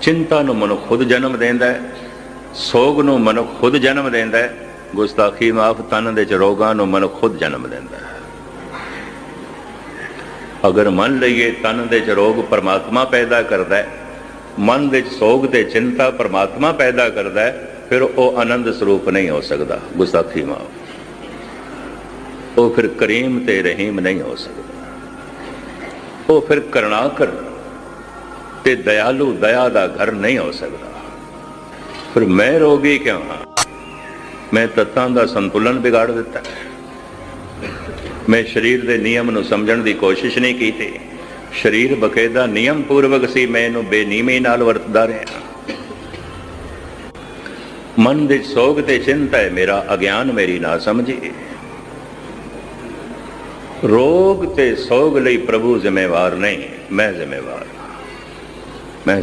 ਚਿੰਤਾ ਨੂੰ ਮਨੁੱਖ ਖੁਦ ਜਨਮ ਦਿੰਦਾ ਹੈ, ਸੋਗ ਨੂੰ ਮਨੁੱਖ ਖੁਦ ਜਨਮ ਦਿੰਦਾ ਹੈ, ਗੁਸਤਾਖੀ ਮਾਫ ਤਨ ਦੇ ਚ ਰੋਗਾਂ ਨੂੰ ਮਨੁੱਖ ਖੁਦ ਜਨਮ ਦਿੰਦਾ ਹੈ। ਅਗਰ ਮਨ ਲਈਏ ਤਨ ਦੇ ਚ ਰੋਗ ਪਰਮਾਤਮਾ ਪੈਦਾ ਕਰਦਾ ਹੈ, ਮਨ ਵਿੱਚ ਸੋਗ ਤੇ ਚਿੰਤਾ ਪਰਮਾਤਮਾ ਪੈਦਾ ਕਰਦਾ ਹੈ, ਫਿਰ ਉਹ ਆਨੰਦ ਸਰੂਪ ਨਹੀਂ ਹੋ ਸਕਦਾ, ਗੁਸਤਾਖੀ ਮਾਫ। ਉਹ ਫਿਰ ਕਰੀਮ ਤੇ ਰਹੀਮ ਨਹੀਂ ਹੋ ਸਕਦਾ। ਉਹ ਫਿਰ ਕਰੁਣਾਕਰ ਤੇ ਦਇਆਲੂ ਦਇਆ ਦਾ ਘਰ ਨਹੀਂ ਹੋ ਸਕਦਾ। ਫਿਰ ਮੈਂ ਰੋਗੀ ਕਿਉਂ ਹਾਂ? ਮੈਂ ਤੱਤਾਂ ਦਾ ਸੰਤੁਲਨ ਵਿਗਾੜ ਦਿੱਤਾ। ਮੈਂ ਸਰੀਰ ਦੇ ਨਿਯਮ ਨੂੰ ਸਮਝਣ ਦੀ ਕੋਸ਼ਿਸ਼ ਨਹੀਂ ਕੀਤੀ। ਸਰੀਰ ਬਕਾਇਦਾ ਨਿਯਮ ਪੂਰਵਕ ਸੀ, ਮੈਂ ਇਹਨੂੰ ਬੇਨੀਮੀ ਨਾਲ ਵਰਤਦਾ ਰਿਹਾ। ਮਨ ਦੇ ਸੋਗ ਤੇ ਚਿੰਤਾ ਹੈ, ਮੇਰਾ ਅਗਿਆਨ ਮੇਰੀ ਨਾ ਸਮਝੀ। ਰੋਗ ਤੇ ਸੋਗ ਲਈ ਪ੍ਰਭੂ ਜ਼ਿੰਮੇਵਾਰ ਨਹੀਂ, ਮੈਂ ਜ਼ਿੰਮੇਵਾਰ। ਹਾਂ। ਮੈਂ ਜ਼ਿੰਮੇਵਾਰ